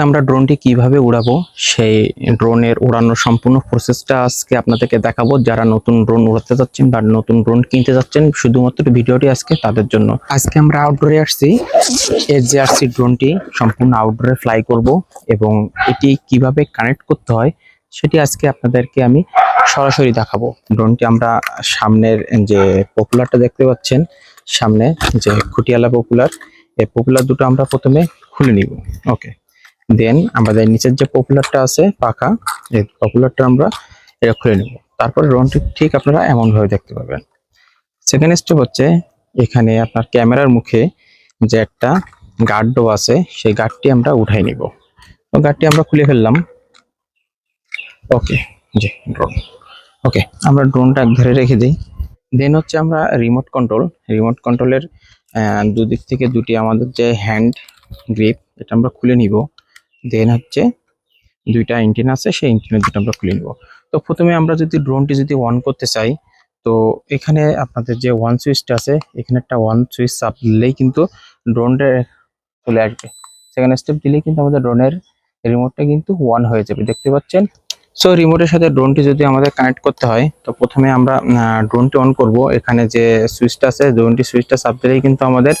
আমরা ড্রোনটি কীভাবে উড়াবো? সেই ড্রোনের উড়ানোর সম্পূর্ণ প্রসেসটা আজকে আপনাদেরকে দেখাবো। যারা নতুন ড্রোন উড়াতে যাচ্ছেন বা নতুন ড্রোন কিনতে যাচ্ছেন, শুধুমাত্র ভিডিওটি আজকে তাদের জন্য। আজকে আমরা আউটডোরে আসছি। এসজিআরসি ড্রোনটি সম্পূর্ণ আউটডোরে ফ্লাই করব এবং এটি কীভাবে কানেক্ট করতে হয়, সেটি আজকে আপনাদেরকে আমি সরাসরি দেখাবো। ড্রোনটি আমরা সামনের যে পপুলারটা দেখতে পাচ্ছেন, সামনে যে খুটিয়ালা পপুলার এই পপুলার দুটো আমরা প্রথমে খুলে নিব। ওকে দেন আমাদের নিচের যে পপুলারটা আছে, পাকা, এই পপুলারটা আমরা এটা খুলে নেব। তারপর ড্রোনটি ঠিক আপনারা এমন ভাবে দেখতে পাবেন। সেকেন্ড স্টেপ হচ্ছে, এখানে আপনার ক্যামেরার মুখে যে একটা গার্ড আছে, সেই গার্ডটি আমরা উঠাই নিব। তো গার্ডটি আমরা খুলে ফেললাম। ওকে জি ড্রোন ওকে আমরা ড্রোনটা ধারে রেখে দিই। দেন হচ্ছে আমরা রিমোট কন্ট্রোল রিমোট কন্ট্রোলের দুদিক থেকে দুটি আমাদের যে হ্যান্ড গ্রিপ এটা আমরা খুলে নিব। দেন হচ্ছে দুইটা ইঞ্জিন আছে, সেই ইঞ্জিনের দুটো আমরা খুলে নেব। তো প্রথমে আমরা যদি ড্রোনটি যদি অন করতে চাই, তো এখানে আপনাদের যে ওয়ান সুইচটা আছে, এখানে একটা ওয়ান সুইচ চাপ দিলেই কিন্তু ড্রোনটা চলে আসবে। সেখানে স্টেপ দিলেই কিন্তু আমাদের ড্রোনের রিমোটটা কিন্তু ওয়ান হয়ে যাবে। দেখতে পাচ্ছেন? সো রিমোটের সাথে ড্রোনটি যদি আমাদের কানেক্ট করতে হয়, তো প্রথমে আমরা ড্রোনটি অন করব। এখানে যে সুইচটা আছে ড্রোনটি সুইচটা চাপ দিলেই কিন্তু আমাদের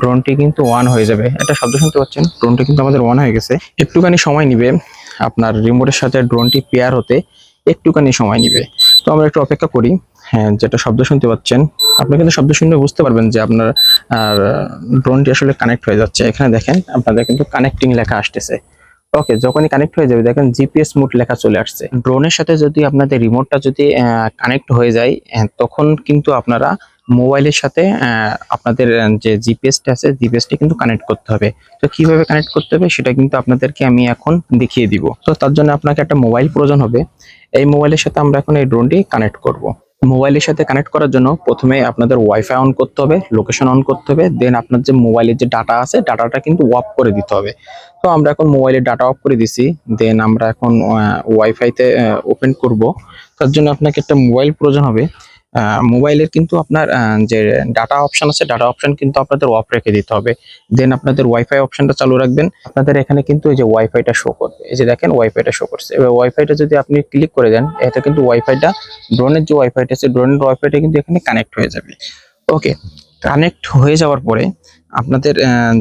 ড্রোনটি কিন্তু ওয়ান হয়ে যাবে। একটা শব্দ শুনতে পাচ্ছেন? ড্রোনটি কিন্তু আমাদের ওয়ান হয়ে গেছে। একটুখানি সময় নিবে আপনার রিমোটের সাথে ড্রোনটি পেয়ার হতে। একটুখানি সময় নিবে। তো আমরা একটু অপেক্ষা করি। হ্যাঁ যেটা শব্দ শুনতে পাচ্ছেন, আপনি কিন্তু শব্দ শুনলে বুঝতে পারবেন যে আপনার ড্রোনটি আসলে কানেক্ট হয়ে যাচ্ছে। এখানে দেখেন, আপনাদের কিন্তু কানেক্টিং লেখা আসতেছে। ওকে যখনই কানেক্ট হয়ে যাবে, দেখেন জিপিএস মোড লেখা চলে আসছে। ড্রোনের সাথে যদি আপনাদের রিমোটটা যদি কানেক্ট হয়ে যায় তখন কিন্তু আপনারা মোবাইলের সাথে আপনাদের যে জিপিএসটা আছে জিপিএসটি কিন্তু কানেক্ট করতে হবে। তো কীভাবে কানেক্ট করতে হবে, সেটা কিন্তু আপনাদেরকে আমি এখন দেখিয়ে দিব। তো তার জন্য আপনাকে একটা মোবাইল প্রয়োজন হবে। এই মোবাইলের সাথে আমরা এখন এই ড্রোনটি কানেক্ট করব। মোবাইলের সাথে কানেক্ট করার জন্য প্রথমে আপনাদের ওয়াইফাই অন করতে হবে লোকেশন অন করতে হবে দেন আপনার যে মোবাইলের যে ডাটা আছে ডাটাটা কিন্তু অফ করে দিতে হবে। তো আমরা এখন মোবাইলের ডাটা অফ করে দিছি দেন আমরা এখন ওয়াইফাইতে ওপেন করব। তার জন্য আপনাকে একটা মোবাইল প্রয়োজন হবে। মোবাইলের কিন্তু আপনার যে ডাটা অপশন আছে ডাটা অপশন কিন্তু আপনাদের অফ রেখে দিতে হবে। দেন আপনাদের ওয়াইফাই অপশনটা চালু রাখবেন। আপনাদের এখানে কিন্তু এই যে ওয়াইফাইটা শো করবে। এই যে দেখেন ওয়াইফাইটা শো করছে। এবার ওয়াইফাইটা যদি আপনি ক্লিক করে দেন, এতে কিন্তু ওয়াইফাইটা ড্রোনের যে ওয়াইফাইটা আছে ড্রোনের ওয়াইফাইটা কিন্তু এখানে কানেক্ট হয়ে যাবে। ওকে কানেক্ট হয়ে যাওয়ার পরে আপনাদের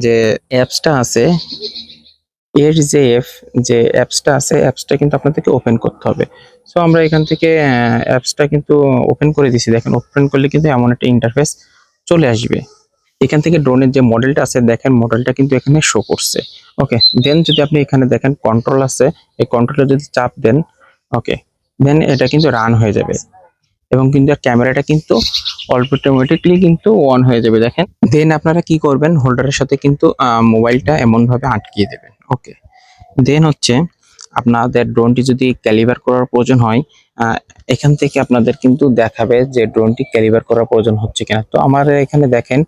যে অ্যাপসটা আছে এর যে এফ যে অ্যাপসটা আছে অ্যাপসটা কিন্তু আপনাদেরকে ওপেন করতে হবে। সো আমরা এখান থেকে অ্যাপসটা কিন্তু ওপেন করে দিছি দেখেন ওপেন করলে কিন্তু এমন একটা ইন্টারফেস চলে আসবে। এখান থেকে ড্রোনের যে মডেলটা আছে, দেখেন মডেলটা কিন্তু এখানে শো করছে। ওকে দেন যদি আপনি এখানে দেখেন কন্ট্রোল আছে। এই কন্ট্রোলে যদি চাপ দেন ওকে দেন এটা কিন্তু রান হয়ে যাবে। এবং কিন্তু ক্যামেরাটা কিন্তু অটোমেটিকলি কিন্তু অন হয়ে যাবে, দেখেন। দেন আপনারা কি করবেন? হোল্ডারের সাথে কিন্তু মোবাইলটা এমন ভাবে আটকিয়ে দেবেন ওকে দেন হচ্ছে, আপনাদের ড্রোনটি যদি ক্যালিবার করার প্রয়োজন হয় এখান থেকে আপনাদের কিন্তু দেখাবে যে ড্রোনটি ক্যালিবার করার প্রয়োজন হচ্ছে কিনা। তো আমার এখানে দেখেন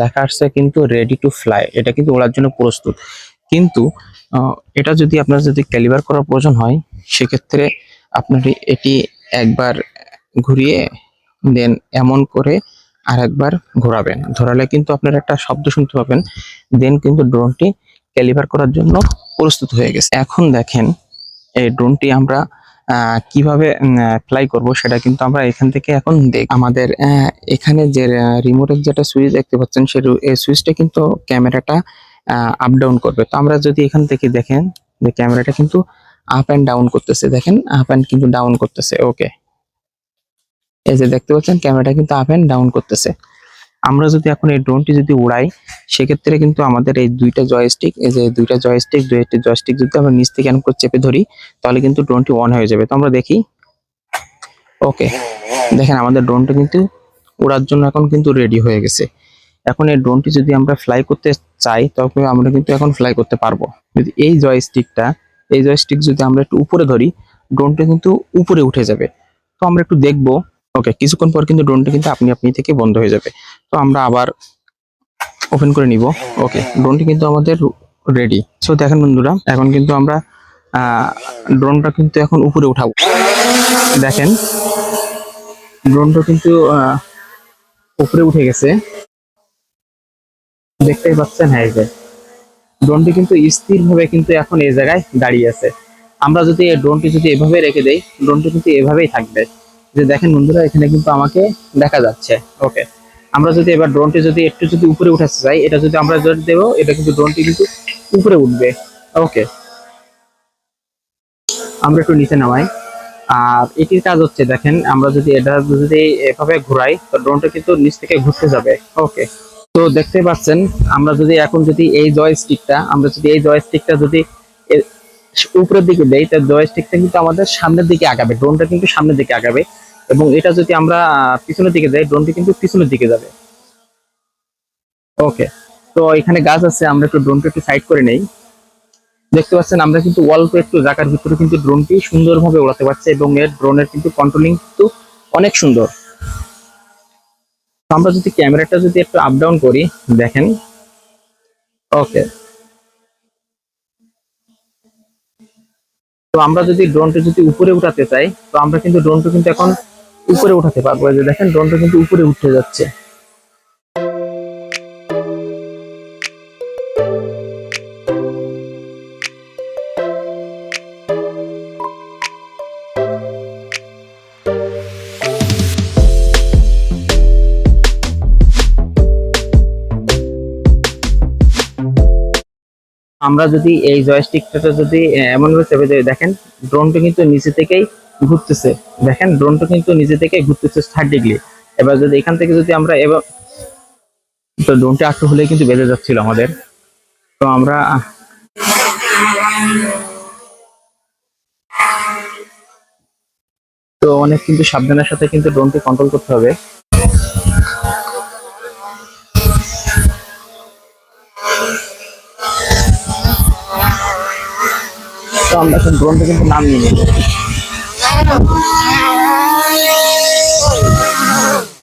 লেখা আসছে কিন্তু রেডি টু ফ্লাই এটা কিন্তু ওড়ার জন্য প্রস্তুত। কিন্তু এটা যদি আপনার যদি ক্যালিবার করার প্রয়োজন হয়, সেক্ষেত্রে আপনার এটি একবার ঘুরিয়ে দেন এমন করে আরেকবার ঘোরাবেন। ঘোরালে কিন্তু আপনার একটা শব্দ শুনতে পাবেন। দেন কিন্তু ড্রোনটি ক্যালিবার করার জন্য প্রস্তুত হয়ে গেছে। এখন দেখেন, এই ড্রোনটি আমরা কীভাবে ফ্লাই করব সেটা কিন্তু আমরা এখান থেকে এখন দেখ, আমাদের এখানে যে রিমোটের যেটা সুইচ দেখতে পাচ্ছেন, সে সুইচটা কিন্তু ক্যামেরাটা আপ ডাউন করবে। তো আমরা যদি এখান থেকে দেখেন যে ক্যামেরাটা কিন্তু আপ অ্যান্ড ডাউন করতেছে। দেখেন আপ অ্যান্ড কিন্তু ডাউন করতেছে। ওকে এই যে দেখতে পাচ্ছেন, ক্যামেরাটা কিন্তু আপ অ্যান্ড ডাউন করতেছে। আমরা যদি এখন এই ড্রোনটি যদি উড়াই, সেক্ষেত্রে কিন্তু আমাদের এই দুইটা জয়স্টিক এই যে দুইটা জয়স্টিক দুইটা জয়স্টিক যদি আমরা নিচ থেকে করে চেপে ধরি, তাহলে কিন্তু ড্রোনটি অন হয়ে যাবে। তো আমরা দেখি। ওকে দেখেন আমাদের ড্রোনটা কিন্তু উড়ার জন্য এখন কিন্তু রেডি হয়ে গেছে। এখন এই ড্রোনটি যদি আমরা ফ্লাই করতে চাই, তবে আমরা কিন্তু এখন ফ্লাই করতে পারব। যদি এই জয়স্টিকটা এই জয়স্টিক যদি আমরা একটু উপরে ধরি ড্রোনটা কিন্তু উপরে উঠে যাবে। তো আমরা একটু দেখব ওকে কিছুক্ষণ পর কিন্তু ড্রোনটা কিন্তু আপনি আপনি থেকে বন্ধ হয়ে যাবে। তো আমরা আবার ওপেন করে নিব। ওকে ড্রোনটি কিন্তু আমাদের রেডি সো দেখেন বন্ধুরা, এখন কিন্তু আমরা ড্রোনটা কিন্তু এখন উপরে উঠাবো। দেখেন ড্রোনটা কিন্তু উপরে উঠে গেছে। দেখতেই পাচ্ছেন হ্যাঁ যে। ড্রোনটি কিন্তু স্থিরভাবে কিন্তু এখন এই জায়গায় দাঁড়িয়ে আছে। আমরা যদি এই ড্রোনটি যদি এভাবে রেখে দেই ড্রোনটি কিন্তু এভাবেই থাকবে। যে দেখেন বন্ধুরা, এখানে কিন্তু আমাকে দেখা যাচ্ছে। ওকে আমরা যদি এবার ড্রোনটি যদি একটু যদি উপরে উঠাতে চাই, এটা যদি আমরা যদি দেবো, এটা কিন্তু ড্রোনটি কিন্তু উপরে উঠবে। ওকে আমরা একটু নিচে নামাই। আর এটির কাজ হচ্ছে, দেখেন, আমরা যদি এটা যদি এভাবে ঘোরাই, তো ড্রোনটা কিন্তু নিচ থেকে ঘুরতে যাবে। ওকে তো দেখতে পাচ্ছেন, আমরা যদি এখন যদি এই জয়স্টিকটা আমরা যদি এই জয়স্টিকটা যদি এ- উপরের দিকে দেই তার জয়স্টিকটা কিন্তু আমাদের সামনের দিকে আগাবে ড্রোনটা কিন্তু সামনের দিকে আগাবে। এবং এটা যদি আমরা পিছনের দিকে যাই ড্রোনটি কিন্তু পিছনের দিকে যাবে। ওকে তো এখানে গাছ আছে, আমরা একটু ড্রোনটা একটু সাইড করে নেই। দেখতে পাচ্ছেন, আমরা কিন্তু অল্প একটু জায়গার ভিতরে কিন্তু ড্রোনটি সুন্দরভাবে উড়াতে পারছে এবং এর ড্রোনের কিন্তু কন্ট্রোলিং কিন্তু অনেক সুন্দর। আমরা যদি ক্যামেরাটা যদি একটু আপ ডাউন করি, দেখেন। ওকে আমরা যদি ড্রোনটা যদি উপরে উঠাতে চাই, তো আমরা কিন্তু ড্রোনটা কিন্তু এখন উপরে উঠাতে পারব। যে দেখেন ড্রোনটা কিন্তু উপরে উঠে যাচ্ছে। আমরা যদি এই জয়স্টিকটা যদি এমন ভাবে চেপে যাই দেখেন ড্রোনটা কিন্তু নিচে থেকেই ঘুরতেছে। দেখেন ড্রোনটা কিন্তু নিচে থেকে ঘুরতেছে ষাট ডিগ্রি এবার যদি এখান থেকে যদি আমরা এবার, তো ড্রোনটা একটু হলে কিন্তু বেঁধে যাচ্ছিল আমাদের। তো আমরা তো অনেক কিন্তু সাবধানের সাথে কিন্তু ড্রোনটি কন্ট্রোল করতে হবে। তো আমরা সব ড্রোনটা কিন্তু নামিয়ে নিই